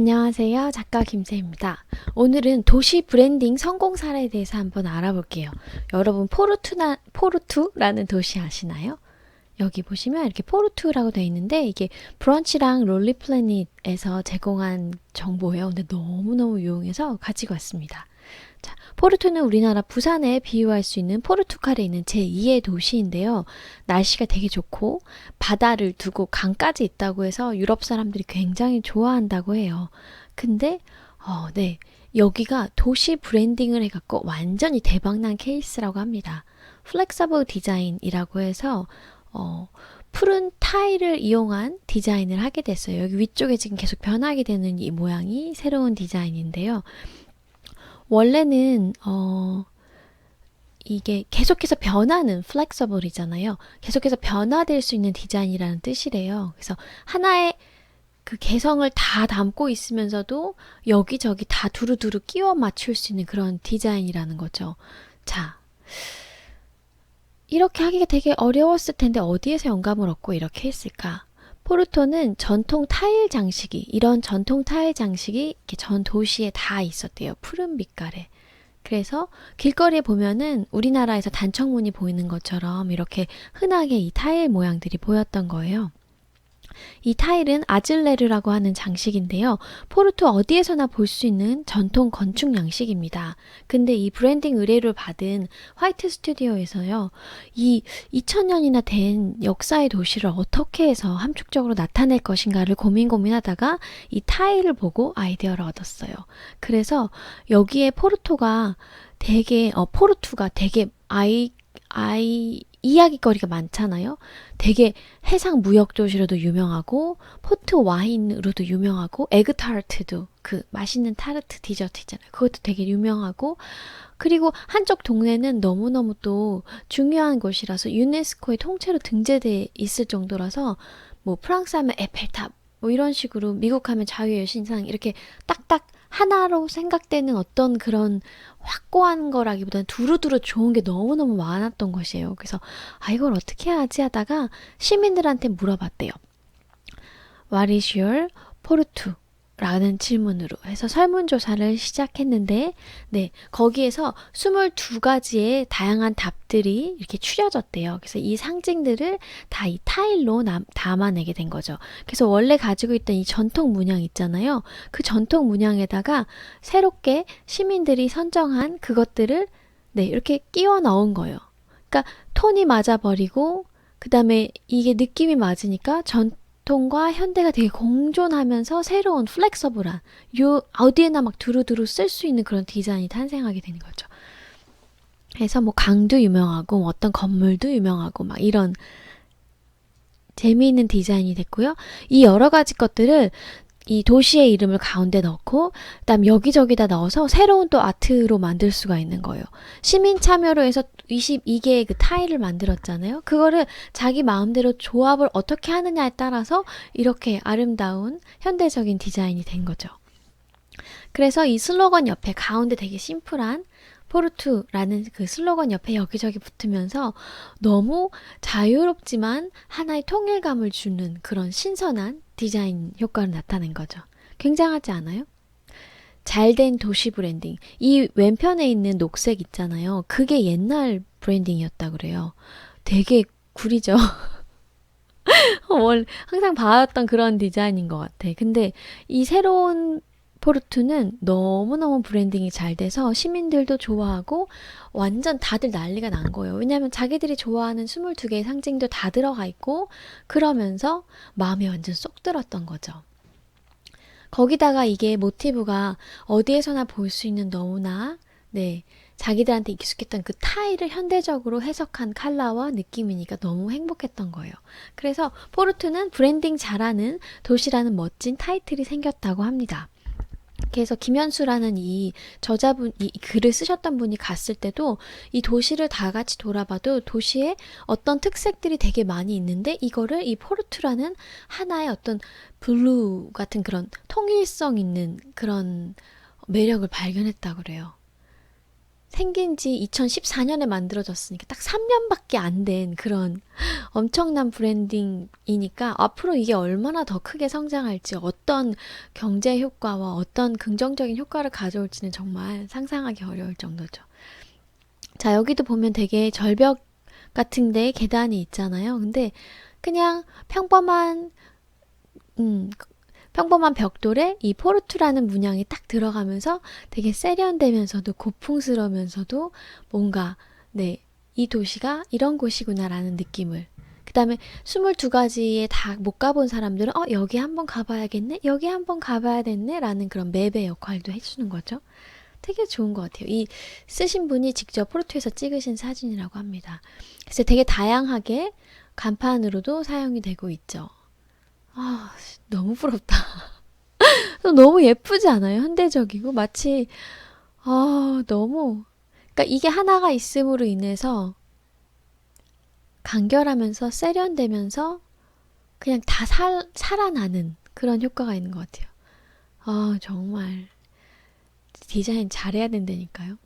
안녕하세요. 작가 김세입니다. 오늘은 도시 브랜딩 성공 사례에 대해서 한번 알아볼게요. 여러분 포르투나 포르투라는 도시 아시나요? 여기 보시면 이렇게 포르투라고 되어 있는데 이게 브런치랑 롤리플래닛에서 제공한 정보예요. 근데 너무너무 유용해서 가지고 왔습니다. 자, 포르투는 우리나라 부산에 비유할 수 있는 포르투갈에 있는 제2의 도시인데요. 날씨가 되게 좋고 바다를 두고 강까지 있다고 해서 유럽 사람들이 굉장히 좋아한다고 해요. 근데 어, 네. 여기가 도시 브랜딩을 해갖고 완전히 대박난 케이스라고 합니다. 플렉서블 디자인이라고 해서 어, 푸른 타일을 이용한 디자인을 하게 됐어요. 여기 위쪽에 지금 계속 변하게 되는 이 모양이 새로운 디자인인데요. 원래는 어 이게 계속해서 변하는 플렉서블이잖아요. 계속해서 변화될 수 있는 디자인이라는 뜻이래요. 그래서 하나의 그 개성을 다 담고 있으면서도 여기저기 다 두루두루 끼워 맞출 수 있는 그런 디자인이라는 거죠. 자. 이렇게 하기가 되게 어려웠을 텐데 어디에서 영감을 얻고 이렇게 했을까? 포르토는 전통 타일 장식이 이런 전통 타일 장식이 전 도시에 다 있었대요. 푸른 빛깔에. 그래서 길거리에 보면은 우리나라에서 단청문이 보이는 것처럼 이렇게 흔하게 이 타일 모양들이 보였던 거예요. 이 타일은 아즐레르라고 하는 장식인데요. 포르투 어디에서나 볼 수 있는 전통 건축 양식입니다. 근데 이 브랜딩 의뢰를 받은 화이트 스튜디오에서요. 이 2000년이나 된 역사의 도시를 어떻게 해서 함축적으로 나타낼 것인가를 고민 고민하다가 이 타일을 보고 아이디어를 얻었어요. 그래서 여기에 포르토가 되게 어 포르투가 되게 아이 아이 이야기거리가 많잖아요. 되게 해상 무역 도시로도 유명하고 포트 와인으로도 유명하고 에그타르트도 그 맛있는 타르트 디저트 있잖아요. 그것도 되게 유명하고 그리고 한쪽 동네는 너무너무 또 중요한 곳이라서 유네스코에 통째로 등재돼 있을 정도라서 뭐 프랑스 하면 에펠탑 뭐 이런 식으로 미국 하면 자유의 신상 이렇게 딱딱 하나로 생각되는 어떤 그런 확고한 거라기보다는 두루두루 좋은 게 너무너무 많았던 것이에요. 그래서 아 이걸 어떻게 하지 하다가 시민들한테 물어봤대요. What is your 포르투? 라는 질문으로 해서 설문조사를 시작했는데, 네, 거기에서 22가지의 다양한 답들이 이렇게 추려졌대요. 그래서 이 상징들을 다 이 타일로 남, 담아내게 된 거죠. 그래서 원래 가지고 있던 이 전통 문양 있잖아요. 그 전통 문양에다가 새롭게 시민들이 선정한 그것들을 네, 이렇게 끼워 넣은 거예요. 그러니까 톤이 맞아버리고, 그 다음에 이게 느낌이 맞으니까 전, 전통과 현대가 되게 공존하면서 새로운 플렉서블한 요 어디에나 막 두루두루 쓸 수 있는 그런 디자인이 탄생하게 되는 거죠. 그래서 뭐 강도 유명하고 뭐 어떤 건물도 유명하고 막 이런 재미있는 디자인이 됐고요. 이 여러 가지 것들을 이 도시의 이름을 가운데 넣고 그다음 여기저기다 넣어서 새로운 또 아트로 만들 수가 있는 거예요. 시민 참여로 해서 22개의 그 타일을 만들었잖아요. 그거를 자기 마음대로 조합을 어떻게 하느냐에 따라서 이렇게 아름다운 현대적인 디자인이 된 거죠. 그래서 이 슬로건 옆에 가운데 되게 심플한 포르투라는 그 슬로건 옆에 여기저기 붙으면서 너무 자유롭지만 하나의 통일감을 주는 그런 신선한 디자인 효과를 나타낸 거죠. 굉장하지 않아요? 잘된 도시 브랜딩. 이 왼편에 있는 녹색 있잖아요. 그게 옛날 브랜딩이었다 그래요. 되게 구리죠. 항상 봐왔던 그런 디자인인 것 같아. 근데 이 새로운 포르투는 너무너무 브랜딩이 잘 돼서 시민들도 좋아하고 완전 다들 난리가 난 거예요. 왜냐하면 자기들이 좋아하는 22개의 상징도 다 들어가 있고 그러면서 마음에 완전 쏙 들었던 거죠. 거기다가 이게 모티브가 어디에서나 볼 수 있는 너무나 네 자기들한테 익숙했던 그 타일을 현대적으로 해석한 컬러와 느낌이니까 너무 행복했던 거예요. 그래서 포르투는 브랜딩 잘하는 도시라는 멋진 타이틀이 생겼다고 합니다. 그래서 김현수라는 이 저자분, 이 글을 쓰셨던 분이 갔을 때도 이 도시를 다 같이 돌아봐도 도시에 어떤 특색들이 되게 많이 있는데 이거를 이 포르투라는 하나의 어떤 블루 같은 그런 통일성 있는 그런 매력을 발견했다고 그래요. 생긴 지 2014년에 만들어졌으니까 딱 3년밖에 안 된 그런 엄청난 브랜딩이니까 앞으로 이게 얼마나 더 크게 성장할지 어떤 경제 효과와 어떤 긍정적인 효과를 가져올지는 정말 상상하기 어려울 정도죠. 자, 여기도 보면 되게 절벽 같은 데 계단이 있잖아요. 근데 그냥 평범한 음, 평범한 벽돌에 이 포르투라는 문양이 딱 들어가면서 되게 세련되면서도 고풍스러우면서도 뭔가 네, 이 도시가 이런 곳이구나라는 느낌을 그 다음에 22가지에 다 못 가본 사람들은 어 여기 한번 가봐야겠네? 여기 한번 가봐야 겠네? 라는 그런 맵의 역할도 해주는 거죠. 되게 좋은 것 같아요. 이 쓰신 분이 직접 포르투에서 찍으신 사진이라고 합니다. 그래서 되게 다양하게 간판으로도 사용이 되고 있죠. 아 너무 부럽다. 너무 예쁘지 않아요? 현대적이고? 마치 아 너무. 그러니까 이게 하나가 있음으로 인해서 간결하면서 세련되면서 그냥 다 살, 살아나는 그런 효과가 있는 것 같아요. 아, 정말 디자인 잘해야 된다니까요.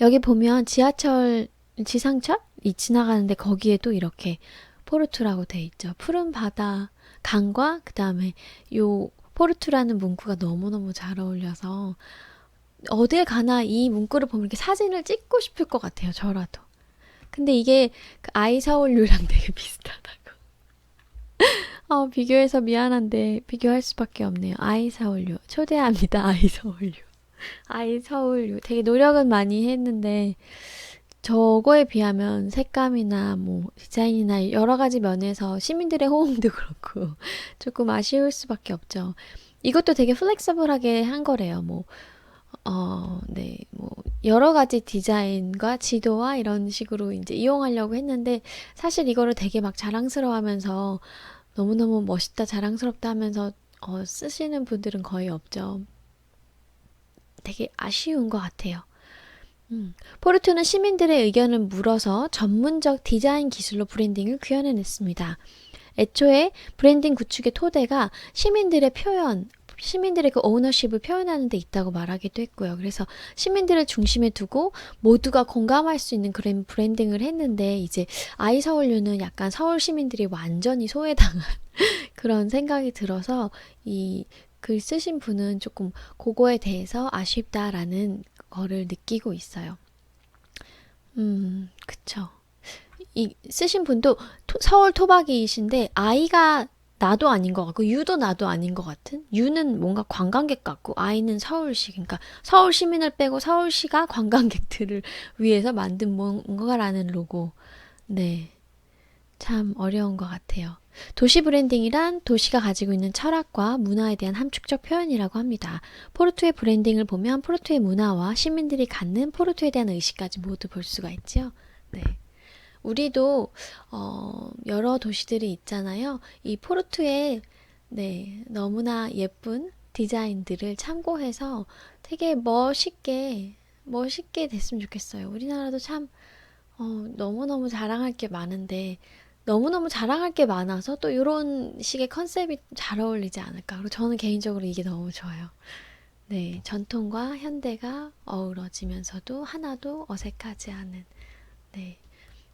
여기 보면 지하철, 지상철이 지나가는데 거기에도 이렇게 포르투라고 돼 있죠. 푸른 바다, 강과 그 다음에 요 포르투라는 문구가 너무너무 잘 어울려서 어딜 가나 이 문구를 보면 이렇게 사진을 찍고 싶을 것 같아요. 저라도. 근데 이게 그 아이서울류랑 되게 비슷하다고. 어, 비교해서 미안한데 비교할 수밖에 없네요. 아이서울류. 초대합니다. 아이서울류. 아이서울류. 되게 노력은 많이 했는데 저거에 비하면 색감이나 뭐 디자인이나 여러 가지 면에서 시민들의 호응도 그렇고 조금 아쉬울 수밖에 없죠. 이것도 되게 플렉서블하게 한 거래요. 뭐 어, 네, 뭐, 여러 가지 디자인과 지도와 이런 식으로 이제 이용하려고 했는데, 사실 이거를 되게 막 자랑스러워 하면서, 너무너무 멋있다, 자랑스럽다 하면서, 어, 쓰시는 분들은 거의 없죠. 되게 아쉬운 것 같아요. 음, 포르투는 시민들의 의견을 물어서 전문적 디자인 기술로 브랜딩을 구현해냈습니다. 애초에 브랜딩 구축의 토대가 시민들의 표현, 시민들의 그 오너십을 표현하는 데 있다고 말하기도 했고요. 그래서 시민들을 중심에 두고 모두가 공감할 수 있는 그런 브랜딩을 했는데 이제 아이 서울유는 약간 서울 시민들이 완전히 소외당한 그런 생각이 들어서 이 글 쓰신 분은 조금 그거에 대해서 아쉽다라는 거를 느끼고 있어요. 음, 그쵸. 이 쓰신 분도 토, 서울 토박이이신데 아이가 나도 아닌 것 같고 유도 나도 아닌 것 같은 유는 뭔가 관광객 같고 아이는 서울시 그러니까 서울 시민을 빼고 서울시가 관광객들을 위해서 만든 뭔가라는 로고 네. 참 어려운 것 같아요. 도시 브랜딩이란 도시가 가지고 있는 철학과 문화에 대한 함축적 표현이라고 합니다. 포르투의 브랜딩을 보면 포르투의 문화와 시민들이 갖는 포르투에 대한 의식까지 모두 볼 수가 있죠. 네. 우리도 어, 여러 도시들이 있잖아요. 이 포르투의 네, 너무나 예쁜 디자인들을 참고해서 되게 멋있게 멋있게 됐으면 좋겠어요. 우리나라도 참 어, 너무너무 자랑할 게 많은데 너무너무 자랑할 게 많아서 또 이런 식의 컨셉이 잘 어울리지 않을까. 그리고 저는 개인적으로 이게 너무 좋아요. 네, 전통과 현대가 어우러지면서도 하나도 어색하지 않은 네,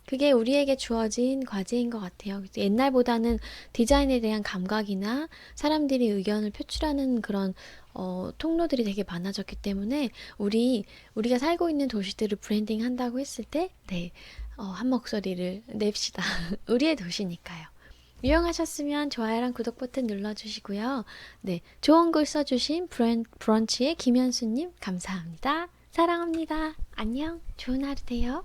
그게 우리에게 주어진 과제인 것 같아요. 옛날보다는 디자인에 대한 감각이나 사람들이 의견을 표출하는 그런 어, 통로들이 되게 많아졌기 때문에 우리 우리가 살고 있는 도시들을 브랜딩 한다고 했을 때, 네, 어, 한 목소리를 냅시다. 우리의 도시니까요. 유용하셨으면 좋아요랑 구독 버튼 눌러주시고요. 네, 좋은 글 써주신 브랜, 브런치의 김현수님 감사합니다. 사랑합니다. 안녕. 좋은 하루 되요.